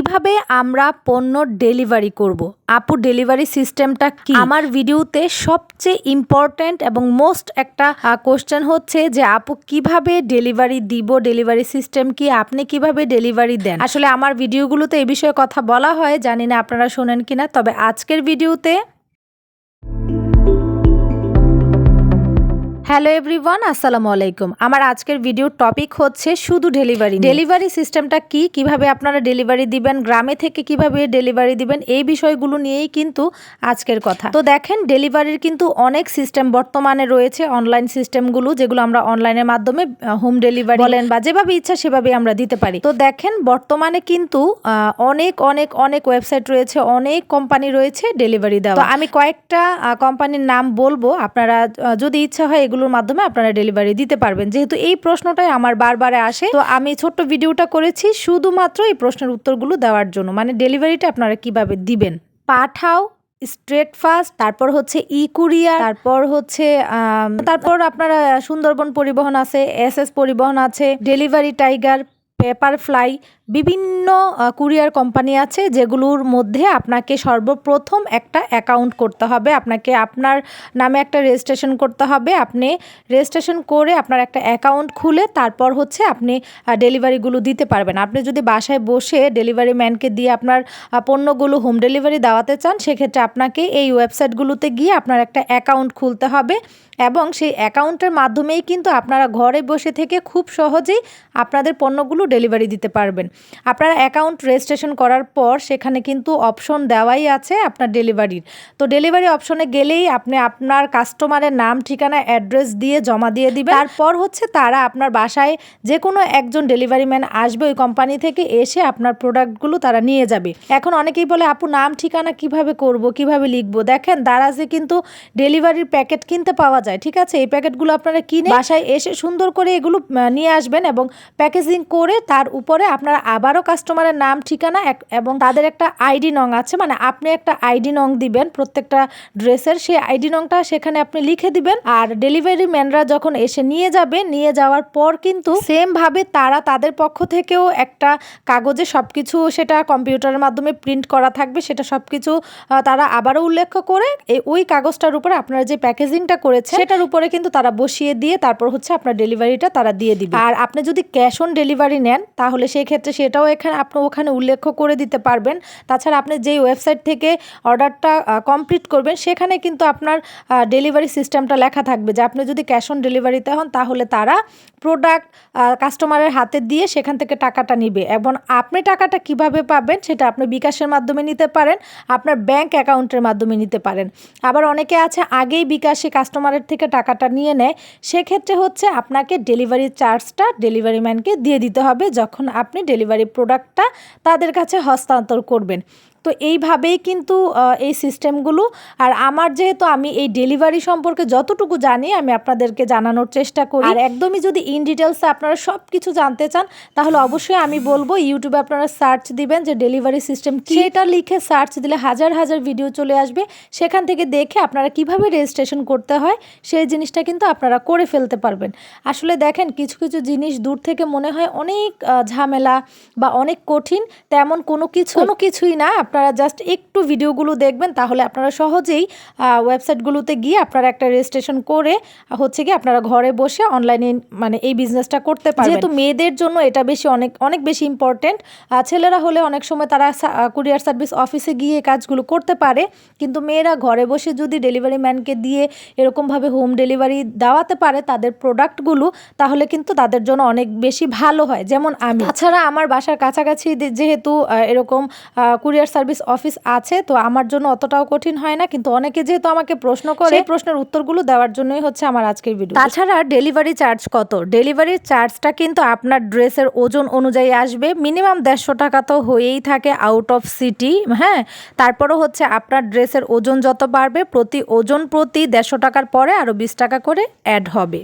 কীভাবে আমরা পণ্য ডেলিভারি করব? আপু, ডেলিভারি সিস্টেমটা কি? আমার ভিডিওতে সবচেয়ে ইম্পর্ট্যান্ট এবং মোস্ট একটা কোশ্চেন হচ্ছে যে, আপু, কীভাবে ডেলিভারি দিব? ডেলিভারি সিস্টেম কি? আপনি কীভাবে ডেলিভারি দেন? আসলে আমার ভিডিওগুলোতে এ বিষয়ে কথা বলা হয়, জানি না আপনারা শোনেন কিনা, তবে আজকের ভিডিওতে হ্যালো এভরিওয়ান, আসসালামু আলাইকুম। আমার আজকের ভিডিওর টপিক হচ্ছে শুধু ডেলিভারি ডেলিভারি সিস্টেমটা কি? কীভাবে আপনারা ডেলিভারি দিবেন? গ্রামে থেকে কীভাবে ডেলিভারি দিবেন? এই বিষয়গুলো নিয়েই কিন্তু আজকের কথা। তো দেখেন ডেলিভারির কিন্তু অনেক সিস্টেম বর্তমানে রয়েছে অনলাইন সিস্টেমগুলো যেগুলো আমরা অনলাইনের মাধ্যমে হোম ডেলিভারি বলেন বা যেভাবে ইচ্ছা সেভাবে আমরা দিতে পারি। তো দেখেন, বর্তমানে কিন্তু অনেক অনেক অনেক ওয়েবসাইট রয়েছে, অনেক কোম্পানি রয়েছে ডেলিভারি দেওয়া। আমি কয়েকটা কোম্পানির নাম বলব। আপনারা যদি ইচ্ছা হয় এগুলোর মাধ্যমে আপনারা ডেলিভারি দিতে পারবেন। যেহেতু এই প্রশ্নটাই আমার বারবার আসে, তো আমি ছোট্ট ভিডিওটা করেছি শুধুমাত্র এই প্রশ্নের উত্তরগুলো দেওয়ার জন্য। মানে ডেলিভারিটা আপনারা কীভাবে দিবেন? পাঠাও স্ট্রেট ফাস্ট তারপর হচ্ছে ই কুরিয়ার তারপর হচ্ছে তারপর আপনারা সুন্দরবন পরিবহন আছে, এস এস পরিবহন আছে ডেলিভারি টাইগার পেপার ফ্লাই বিভিন্ন কুরিয়ার কোম্পানি আছে যেগুলোর মধ্যে আপনাকে সর্বপ্রথম একটা অ্যাকাউন্ট করতে হবে। আপনাকে আপনার নামে একটা রেজিস্ট্রেশন করতে হবে। আপনি রেজিস্ট্রেশন করে আপনার একটা অ্যাকাউন্ট খুলে তারপর হচ্ছে আপনি ডেলিভারিগুলো দিতে পারবেন। আপনি যদি বাসায় বসে ডেলিভারি ম্যানকে দিয়ে আপনার পণ্যগুলো হোম ডেলিভারি দেওয়াতে চান, সেক্ষেত্রে আপনাকে এই ওয়েবসাইটগুলোতে গিয়ে আপনার একটা অ্যাকাউন্ট খুলতে হবে এবং সেই অ্যাকাউন্টের মাধ্যমেই কিন্তু আপনারা ঘরে বসে থেকে খুব সহজেই আপনাদের পণ্যগুলো ডেলিভারি দিতে পারবেন। আপনারা অ্যাকাউন্ট রেজিস্ট্রেশন করার পর সেখানে কিন্তু অপশন দেওয়াই আছে আপনার ডেলিভারির তো ডেলিভারি অপশনে গেলেই আপনি আপনার কাস্টমারের নাম ঠিকানা অ্যাড্রেস দিয়ে জমা দিয়ে দিবেন। তারপর হচ্ছে তারা আপনার বাসায় যে কোনো একজন ডেলিভারি ম্যান আসবে ওই কোম্পানি থেকে এসে আপনার প্রোডাক্টগুলো তারা নিয়ে যাবে। এখন অনেকেই বলে আপু নাম ঠিকানা কীভাবে করব কীভাবে লিখব? দেখেন দারাজে কিন্তু ডেলিভারির প্যাকেট কিনতে পাওয়া যায় ঠিক আছে? এই প্যাকেটগুলো আপনারা কিনে বাসায় এসে সুন্দর করে এগুলো নিয়ে আসবেন এবং প্যাকেজিং করে তার উপরে আপনারা আবারও কাস্টমারের নাম, ঠিকানা এবং তাদের একটা আইডি নং আছে। মানে আপনি একটা আইডি নং দিবেন, প্রত্যেকটা ড্রেসের সেই আইডি নংটা সেখানে আপনি লিখে দিবেন। আর ডেলিভারি ম্যানরা যখন এসে নিয়ে যাবে, নিয়ে যাওয়ার পর কিন্তু সেমভাবে তারা তাদের পক্ষ থেকেও একটা কাগজে সব কিছু সেটা কম্পিউটারের মাধ্যমে প্রিন্ট করা থাকবে। সেটা সব কিছু তারা আবারও উল্লেখ করে ওই কাগজটার উপরে আপনারা যে প্যাকেজিংটা করেছে সেটার উপরে কিন্তু তারা বসিয়ে দিয়ে তারপর হচ্ছে আপনার ডেলিভারিটা তারা দিয়ে দিবে। আর আপনি যদি ক্যাশ অন ডেলিভারি নেন, তাহলে সেই ক্ষেত্রে সেটাও এখানে আপনি ওখানে উল্লেখ করে দিতে পারবেন। তাছাড়া আপনি যেই ওয়েবসাইট থেকে অর্ডারটা কমপ্লিট করবেন, সেখানে কিন্তু আপনার ডেলিভারি সিস্টেমটা লেখা থাকবে যে আপনি যদি ক্যাশ অন ডেলিভারিতে হন, তাহলে তারা প্রোডাক্ট কাস্টমারের হাতে দিয়ে সেখান থেকে টাকাটা নিবে এবং আপনি টাকাটা কীভাবে পাবেন সেটা আপনি বিকাশের মাধ্যমে নিতে পারেন, আপনার ব্যাংক অ্যাকাউন্টের মাধ্যমে নিতে পারেন। আবার অনেকে আছে, আগেই বিকাশে কাস্টমারের থেকে টাকাটা নিয়ে নেয়, সেক্ষেত্রে হচ্ছে আপনাকে ডেলিভারি চার্জটা ডেলিভারি ম্যানকে দিয়ে দিতে হবে যখন আপনি ডেলিভারি প্রোডাক্টটা তাদের কাছে হস্তান্তর করবেন। তো এইভাবেই কিন্তু এই সিস্টেমগুলো। আর আমার যেহেতু আমি এই ডেলিভারি সম্পর্কে যতটুকু জানি আমি আপনাদেরকে জানানোর চেষ্টা করি। আর একদমই যদি ইন ডিটেলসে আপনারা সব কিছু জানতে চান তাহলে অবশ্যই আমি বলব ইউটিউবে আপনারা সার্চ দিবেন যে ডেলিভারি সিস্টেম কি। সেটা লিখে সার্চ দিলে হাজার হাজার ভিডিও চলে আসবে। সেখান থেকে দেখে আপনারা কীভাবে রেজিস্ট্রেশন করতে হয় সেই জিনিসটা কিন্তু আপনারা করে ফেলতে পারবেন। আসলে দেখেন কিছু কিছু জিনিস দূর থেকে মনে হয় অনেক ঝামেলা বা অনেক কঠিন তেমন কোনো কিছু কোনো কিছুই না। আপনারা জাস্ট একটু ভিডিওগুলো দেখবেন, তাহলে আপনারা সহজেই ওয়েবসাইটগুলোতে গিয়ে আপনারা একটা রেজিস্ট্রেশন করে, হচ্ছে কি আপনারা ঘরে বসে অনলাইনে মানে এই বিজনেসটা করতে পারবেন। যেহেতু মেয়েদের জন্য এটা বেশি অনেক অনেক বেশি ইম্পর্টেন্ট ছেলেরা হলে অনেক সময় তারা কুরিয়ার সার্ভিস অফিসে গিয়ে কাজগুলো করতে পারে, কিন্তু মেয়েরা ঘরে বসে যদি ডেলিভারি ম্যানকে দিয়ে এরকমভাবে হোম ডেলিভারি দেওয়াতে পারে তাদের প্রোডাক্টগুলো তাহলে কিন্তু তাদের জন্য অনেক বেশি ভালো হয়। যেমন আমি। তাছাড়া আমার বাসার কাছাকাছি যেহেতু এরকম কুরিয়ার সার্ভিস অফিস আছে তো আমার জন্য অতটাও কঠিন হয় না। কিন্তু অনেকে যেহেতু আমাকে প্রশ্ন করে প্রশ্নের উত্তরগুলো দেওয়ার জন্যই হচ্ছে আমার আজকের ভিডিও তাছাড়া ডেলিভারি চার্জ কত? ডেলিভারি চার্জটা কিন্তু আপনার ড্রেসের ওজন অনুযায়ী আসবে। মিনিমাম দেড়শো টাকা তো হয়েই থাকে আউট অফ সিটি হ্যাঁ? তারপরও হচ্ছে আপনার ড্রেসের ওজন যত বাড়বে প্রতি ওজন প্রতি দেড়শো টাকার পরে আরও বিশ টাকা করে অ্যাড হবে।